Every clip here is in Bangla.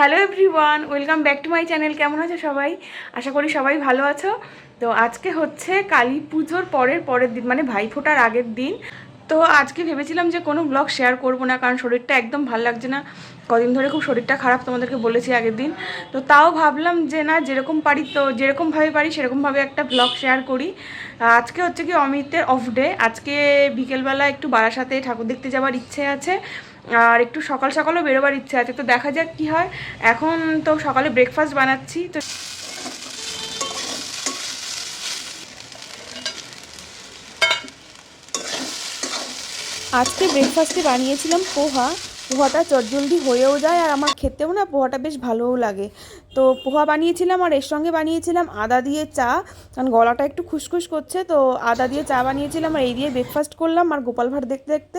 Hello everyone, welcome back to my channel. কেমন আছো সবাই? আশা করি সবাই ভালো আছো। তো আজকে হচ্ছে কালী পুজোর পরের পরের দিন মানে ভাইফোঁটার আগের দিন। তো আজকে ভেবেছিলাম যে কোনো ব্লগ শেয়ার করব না, কারণ শরীরটা একদম ভালো লাগছে না। কদিন ধরে খুব শরীরটা খারাপ তোমাদেরকে বলেছি আগের দিন। তো তাও ভাবলাম যে না, যেরকম পারি তো, যেরকমভাবে পারি, সেরকমভাবে একটা ব্লগ শেয়ার করি। আজকে হচ্ছে কি অমিতের অফ ডে আজকে বিকেলবেলা একটু বারাসাতে ঠাকুর দেখতে যাওয়ার ইচ্ছে আছে। আর একটু সকাল সকালও বেরোবার ইচ্ছে আছে। তো দেখা যাক কি হয়। এখন তো সকালে ব্রেকফাস্ট বানাচ্ছি, তো আজকে ব্রেকফাস্টে বানিয়েছিলাম পোহা। পোহাটা চটজলদি হয়েও যায় আর আমার খেতেও না পোহাটা বেশ ভালোও লাগে। তো পোহা বানিয়েছিলাম আর এর সঙ্গে বানিয়েছিলাম আদা দিয়ে চা। কারণ গলাটা একটু খুসখুস করছে, তো আদা দিয়ে চা বানিয়েছিলাম আর এই দিয়ে ব্রেকফাস্ট করলাম আর গোপাল ভাট দেখতে দেখতে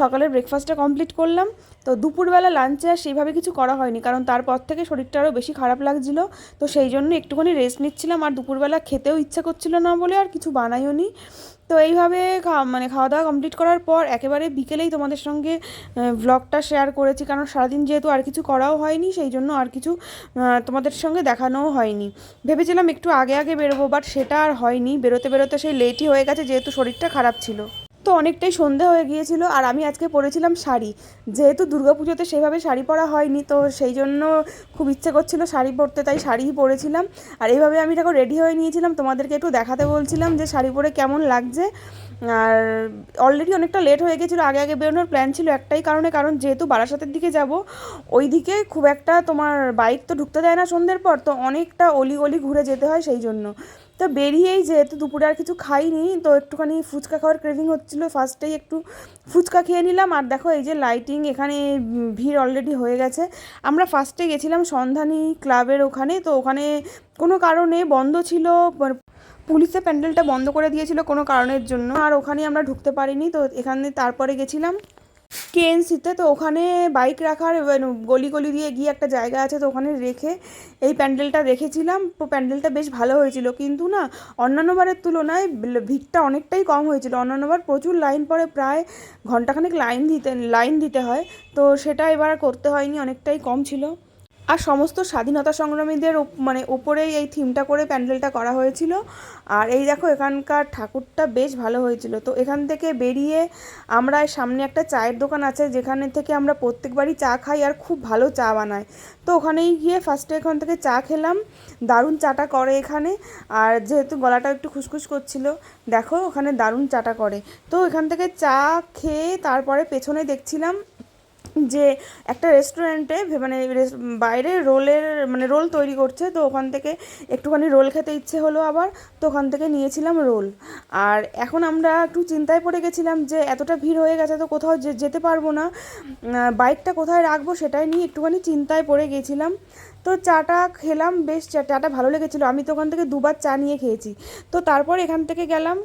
সকালের ব্রেকফাস্টটা কমপ্লিট করলাম। তো দুপুরবেলা লাঞ্চে আর সেইভাবে কিছু করা হয়নি, কারণ তারপর থেকে শরীরটা আরও বেশি খারাপ লাগছিল। তো সেই জন্য একটুখানি রেস্ট নিচ্ছিলাম আর দুপুরবেলা খেতেও ইচ্ছা করছিল না বলে আর কিছু বানাইও নি তো এইভাবে মানে খাওয়া দাওয়া কমপ্লিট করার পর একেবারে বিকেলেই তোমাদের সঙ্গে ব্লগটা শেয়ার করেছি। কারণ সারাদিন যেহেতু আর কিছু করাও হয়নি, সেই জন্য আর কিছু তোমাদের সঙ্গে দেখানোও হয়নি। ভেবেছিলাম একটু আগে আগে বেরোবো বাট সেটা আর হয়নি। বেরোতে বেরোতে সেই লেটই হয়ে গেছে, যেহেতু শরীরটা খারাপ ছিল। তো অনেকটাই সন্ধে হয়ে গিয়েছিল আর আমি আজকে পরেছিলাম শাড়ি। যেহেতু দুর্গাপুজোতে সেভাবে শাড়ি পরা হয়নি, তো সেই জন্য খুব ইচ্ছে করছিল শাড়ি পরতে, তাই শাড়িই পরেছিলাম। আর এইভাবে আমি দেখো রেডি হয়ে নিয়েছিলাম। তোমাদেরকে একটু দেখাতে বলছিলাম যে শাড়ি পরে কেমন লাগছে। আর অলরেডি অনেকটা লেট হয়ে গেছিল আগে আগে বেরোনোর প্ল্যান ছিল একটাই কারণে, কারণ যেহেতু বারাসাতের দিকে যাব ওই দিকে খুব একটা তোমার বাইক তো ঢুকতে দেয় না সন্ধ্যের পর, তো অনেকটা অলি গলি ঘুরে যেতে হয় সেই জন্য। তো বেরিয়েই যেহেতু দুপুরে আর কিছু খাইনি, তো একটুখানি ফুচকা খাওয়ার ক্রেভিং হচ্ছিল। ফার্স্টেই একটু ফুচকা খেয়ে নিলাম। আর দেখো এই যে লাইটিং এখানে ভিড় অলরেডি হয়ে গেছে। আমরা ফার্স্টে গেছিলাম সন্ধানী ক্লাবের ওখানে, তো ওখানে কোনো কারণে বন্ধ ছিল মানে পুলিশে প্যান্ডেলটা বন্ধ করে দিয়েছিল কোনো কারণের জন্য। আর ওখানে আমরা ঢুকতে পারিনি, তো এখানে তারপরে গেছিলাম। কেএনসিতে তো ওখানে বাইক রাখার মানে গলি গলি দিয়ে গিয়ে একটা জায়গা আছে, তো ওখানে রেখে এই প্যান্ডেলটা রেখেছিলাম। তো প্যান্ডেলটা বেশ ভালো হয়েছিল। কিন্তু না অন্যান্যবারের তুলনায় ভিড়টা অনেকটাই কম হয়েছিল। অন্যান্যবার প্রচুর লাইন পরে প্রায় ঘন্টাখানেক লাইন দিতে লাইন দিতে হয়। তো সেটা এবার করতে হয়নি, অনেকটাই কম ছিল। আর সমস্ত স্বাধীনতা সংগ্রামীদের মানে ওপরেই এই থিমটা করে প্যান্ডেলটা করা হয়েছিল। আর এই দেখো, এখানকার ঠাকুরটা বেশ ভালো হয়েছিল। তো এখান থেকে বেরিয়ে আমরা সামনে একটা চায়ের দোকান আছে, যেখানে থেকে আমরা প্রত্যেকবারই চা খাই আর খুব ভালো চা বানায় তো ওখানেই গিয়ে ফার্স্টে এখান থেকে চা খেলাম। দারুণ চাটা করে এখানে। আর যেহেতু গলাটা একটু খুসখুস করছিল, দেখো ওখানে দারুণ চাটা করে। তো এখান থেকে চা খেয়ে তারপরে পেছনে দেখছিলাম যে একটা রেস্টুরেন্টে মানে বাইরে রোলের মানে রোল তৈরি করছে, তো ওখান থেকে একটুখানি রোল খেতে ইচ্ছে হলো আবার, তো ওখান থেকে নিয়েছিলাম রোল। আর এখন আমরা একটু চিন্তায় পড়ে গেছিলাম যে এতটা ভিড় হয়ে গেছে তো কোথাও যেতে পারব না। বাইকটা কোথায় রাখব সেটাই নিয়ে একটুখানি চিন্তায় পড়ে গেছিলাম। তো চাটা খেলাম, বেশ চা- চাটা ভালো লেগেছিলো। আমি তো ওখান থেকে দুবার চা নিয়ে খেয়েছি। তো তারপর এখান থেকে গেলাম।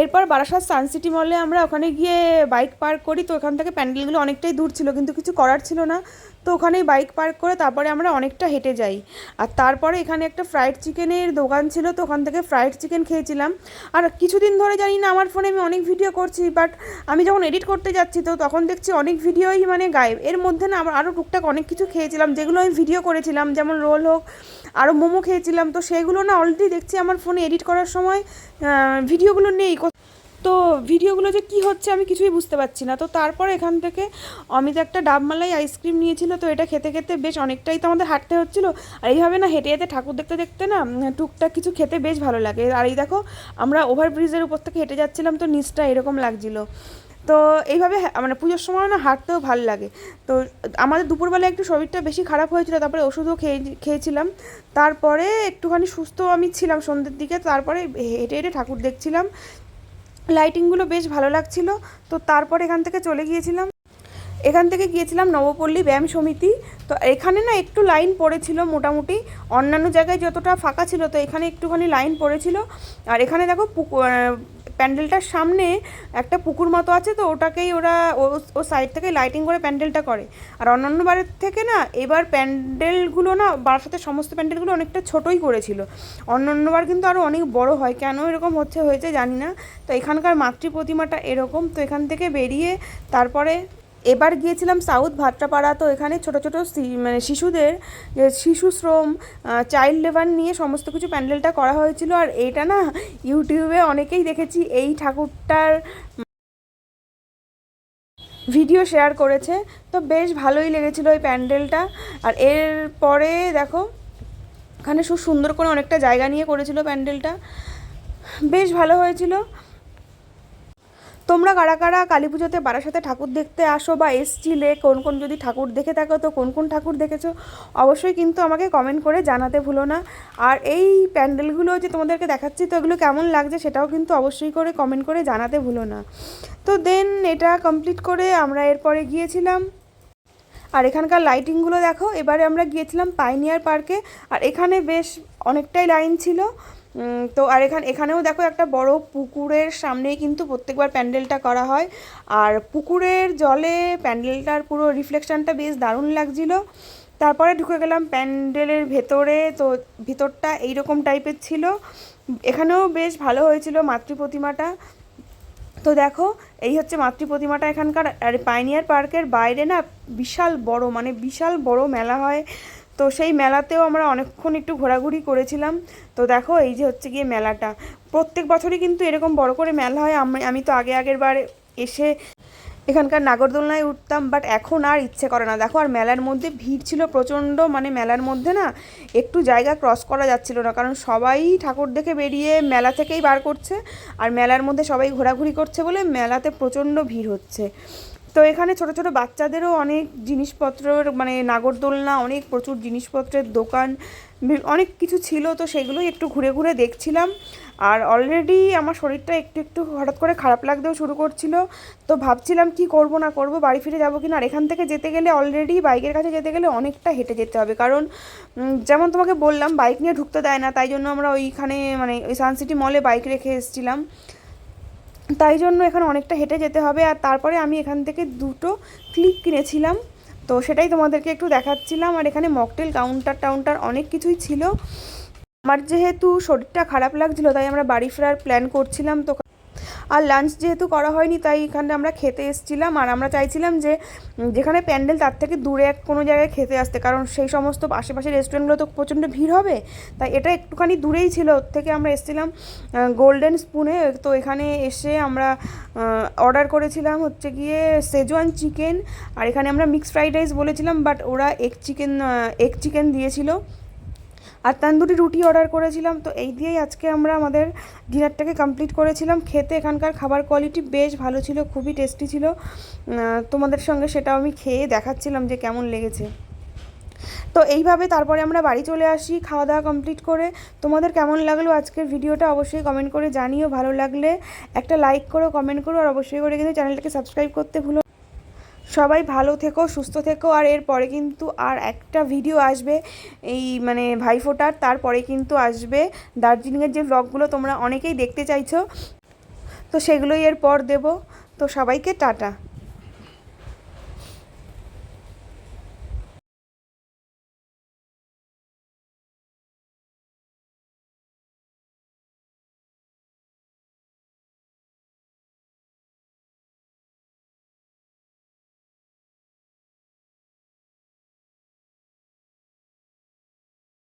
এরপর বারাসাত সানসিটি মলে আমরা ওখানে গিয়ে বাইক পার্ক করি, তো ওখান থেকে প্যান্ডেলগুলো অনেকটাই দূর ছিল, কিন্তু কিছু করার ছিল না। তো ওখানেই বাইক পার্ক করে তারপরে আমরা অনেকটা হেঁটে যাই। আর তারপরে এখানে একটা ফ্রাইড চিকেনের দোকান ছিল, তো ওখান থেকে ফ্রাইড চিকেন খেয়েছিলাম। আর কিছুদিন ধরে জানি না, আমার ফোনে আমি অনেক ভিডিও করছি বাট আমি যখন এডিট করতে যাচ্ছি, তো তখন দেখছি অনেক ভিডিওই মানে গায়েব। এর মধ্যে না আমার আরও টুকটাক অনেক কিছু খেয়েছিলাম, যেগুলো আমি ভিডিও করেছিলাম, যেমন রোল হোক আরও মোমো খেয়েছিলাম। তো সেগুলো না অলরেডি দেখছি আমার ফোনে এডিট করার সময় ভিডিওগুলো নেই। তো ভিডিওগুলো যে কি হচ্ছে আমি কিছুই বুঝতে পারছি না। তো তারপর এখান থেকে অমিত একটা ডাবমালাই আইসক্রিম নিয়েছিল তো এটা খেতে খেতে বেশ অনেকটাই তো আমাদের হাঁটতে হচ্ছিল। আর এইভাবে না হেঁটে হেঁটে ঠাকুর দেখতে দেখতে না টুকটাক কিছু খেতে বেশ ভালো লাগে। আর এই দেখো আমরা ওভারব্রিজের উপর থেকে হেঁটে যাচ্ছিলাম তো নিচটা এরকম লাগছিল। তো এইভাবে হ্যাঁ, মানে পুজোর সময় না হাঁটতেও ভালো লাগে। তো আমাদের দুপুরবেলা একটু শরীরটা বেশি খারাপ হয়েছিল তারপরে ওষুধও খেয়ে খেয়েছিলাম। তারপরে একটুখানি সুস্থ আমি ছিলাম সন্ধ্যের দিকে তারপরে হেঁটে হেঁটে ঠাকুর দেখছিলাম। লাইটিংগুলো বেশ ভালো লাগছিল। তো তারপর এখান থেকে চলে গিয়েছিলাম। এখান থেকে গিয়েছিলাম নবপল্লী ব্যায়াম সমিতি। তো এখানে না একটু লাইন পড়েছিল মোটামুটি। অন্যান্য জায়গায় যতটা ফাঁকা ছিল, তো এখানে একটুখানি লাইন পড়েছিল। আর এখানে দেখো প্যান্ডেলটার সামনে একটা পুকুর মতো আছে তো, ওটাকেই ওরা ও সাইড থেকে লাইটিং করে প্যান্ডেলটা করে। আর অন্যান্য বারের থেকে না, এবার প্যান্ডেলগুলো না, বারাসাতে সমস্ত প্যান্ডেলগুলো অনেকটা ছোটোই করেছিল। অন্যান্যবার কিন্তু আরও অনেক বড় হয়। কেন এরকম হচ্ছে হয়েছে জানি না। তো এখানকার মাতৃ প্রতিমাটা এরকম। তো এখান থেকে বেরিয়ে তারপরে এবার গিয়েছিলাম সাউথ ভাট্টাপাড়া, তো এখানে ছোট ছোট মানে শিশুদের শিশু শ্রম চাইল্ড লেবার নিয়ে সমস্ত কিছু প্যান্ডেলটা করা হয়েছিল। আর এটা না ইউটিউবে অনেকেই দেখেছি, এই ঠাকুরটার ভিডিও শেয়ার করেছে। তো বেশ ভালোই লেগেছিল ওই প্যান্ডেলটা। আর এর পরে দেখো, এখানে সুন্দর করে অনেকটা জায়গা নিয়ে করেছিল প্যান্ডেলটা। বেশ ভালো হয়েছিল। তোমরা কারা কারা কালী পুজোতে বারাসাতে ঠাকুর দেখতে আসো বা এসছিলে, কোন কোন যদি ঠাকুর দেখে থাকো, তো কোন কোন ঠাকুর দেখেছ, অবশ্যই কিন্তু আমাকে কমেন্ট করে জানাতে ভুলো না। আর এই প্যান্ডেলগুলো যে তোমাদেরকে দেখাচ্ছি, তো এগুলো কেমন লাগছে সেটাও কিন্তু অবশ্যই করে কমেন্ট করে জানাতে ভুলো না। তো দেন এটা কমপ্লিট করে আমরা এরপরে গিয়েছিলাম। আর এখানকার লাইটিংগুলো দেখো, এবারে আমরা গিয়েছিলাম পাইনিয়ার পার্কে আর এখানে বেশ অনেকটাই লাইন ছিল। তো আর এখানে এখানেও দেখো একটা বড় পুকুরের সামনেই কিন্তু প্রত্যেকবার প্যান্ডেলটা করা হয়। আর পুকুরের জলে প্যান্ডেলটার পুরো রিফ্লেকশনটা বেশ দারুণ লাগছিল। তারপরে ঢুকে গেলাম প্যান্ডেলের ভেতরে। তো ভিতরটা এইরকম টাইপের ছিল। এখানেও বেশ ভালো হয়েছিল মাতৃ প্রতিমাটা। তো দেখো, এই হচ্ছে মাতৃ প্রতিমাটা এখানকার। আর পাইনিয়ার পার্কের বাইরে না বিশাল বড় মানে বিশাল বড় মেলা হয়। তো সেই মেলাতেও আমরা অনেকক্ষণ একটু ঘোরাঘুরি করেছিলাম। তো দেখো এই যে হচ্ছে গিয়ে মেলাটা। প্রত্যেক বছরই কিন্তু এরকম বড় করে মেলা হয়। আমি আমি তো আগে আগের বার এসে এখানকার নাগরদোলনায় উঠতাম বাট এখন আর ইচ্ছে করে না। দেখো আর মেলার মধ্যে ভিড় ছিল প্রচণ্ড মানে মেলার মধ্যে না একটু জায়গা ক্রস করা যাচ্ছিল না, কারণ সবাই ঠাকুর দেখে বেরিয়ে মেলা থেকেই বার করছে, আর মেলার মধ্যে সবাই ঘোরাঘুরি করছে বলে মেলাতে প্রচণ্ড ভিড় হচ্ছে। তো এখানে ছোট ছোট বাচ্চাদেরও অনেক জিনিসপত্রের মানে নাগরদোলনা, অনেক প্রচুর জিনিসপত্রের দোকান অনেক কিছু ছিল, তো সেগুলোই একটু ঘুরে ঘুরে দেখছিলাম। আর অলরেডি আমার শরীরটা একটু একটু হঠাৎ করে খারাপ লাগতেও শুরু করছিল। তো ভাবছিলাম কি করব, না করব, বাড়ি ফিরে যাব কিনা। আর এখান থেকে যেতে গেলে অলরেডি বাইকের কাছে যেতে গেলে অনেকটা হেঁটে যেতে হবে। কারণ যেমন তোমাকে বললাম, বাইক নিয়ে ঢুকতে দেয় না। তাই জন্য আমরা ওইখানে মানে ওই সানসিটি মলে বাইক রেখে এসেছিলাম। তাই জন্য এখানে অনেকটা হেঁটে যেতে হবে। আর তারপরে আমি এখান থেকে দুটো ক্লিপ কিনেছিলাম। তো সেটাই তোমাদেরকে একটু দেখাচ্ছিলাম। আর এখানে মকটেল কাউন্টার টাউন্টার অনেক কিছুই ছিল। আমার যেহেতু শরীরটা খারাপ লাগছিল, তাই আমরা বাড়ি ফেরার প্ল্যান করছিলাম। তো আর লাঞ্চ যেহেতু করা হয়নি, তাই এখানে আমরা খেতে এসেছিলাম। আর আমরা চাইছিলাম যে যেখানে প্যান্ডেল তার থেকে দূরে এক কোনো জায়গায় খেতে আসতে, কারণ সেই সমস্ত আশেপাশে রেস্টুরেন্টগুলো তো প্রচণ্ড ভিড় হবে। তাই এটা একটুখানি দূরেই ছিল, ওর থেকে আমরা এসেছিলাম গোল্ডেন স্পুনে তো এখানে এসে আমরা অর্ডার করেছিলাম হচ্ছে গিয়ে সেজওয়ান চিকেন আর এখানে আমরা মিক্সড ফ্রাইড রাইস বলেছিলাম বাট ওরা এগ চিকেন এগ চিকেন দিয়েছিল। আর তান্দুরি রুটি অর্ডার করেছিলাম, তো এই দিয়েই আজকে আমরা আমাদের ডিনারটাকে কমপ্লিট করেছিলাম। খেতে এখানকার খাবার কোয়ালিটি বেশ ভালো ছিল, খুবই টেস্টি ছিল। তোমাদের সঙ্গে সেটাও আমি খেয়ে দেখাচ্ছিলাম যে কেমন লেগেছে। তো এইভাবে তারপরে আমরা বাড়ি চলে আসি, খাওয়া দাওয়া কমপ্লিট করে। তোমাদের কেমন লাগল আজকের ভিডিওটা অবশ্যই কমেন্ট করে জানিও, ভালো লাগলে একটা লাইক করো কমেন্ট করো, আর অবশ্যই করে কিন্তু চ্যানেলটাকে সাবস্ক্রাইব করতে ভুলো সবাই ভালো থেকো, সুস্থ থেকো। আর এরপরে কিন্তু আর একটা ভিডিও আসবে। এই মানে ভাইফোঁটার তারপরে কিন্তু আসবে দার্জিলিংয়ের যে ব্লগগুলো তোমরা অনেকেই দেখতে চাইছো। তো সেগুলোই এরপর দেবো। তো সবাইকে টাটা।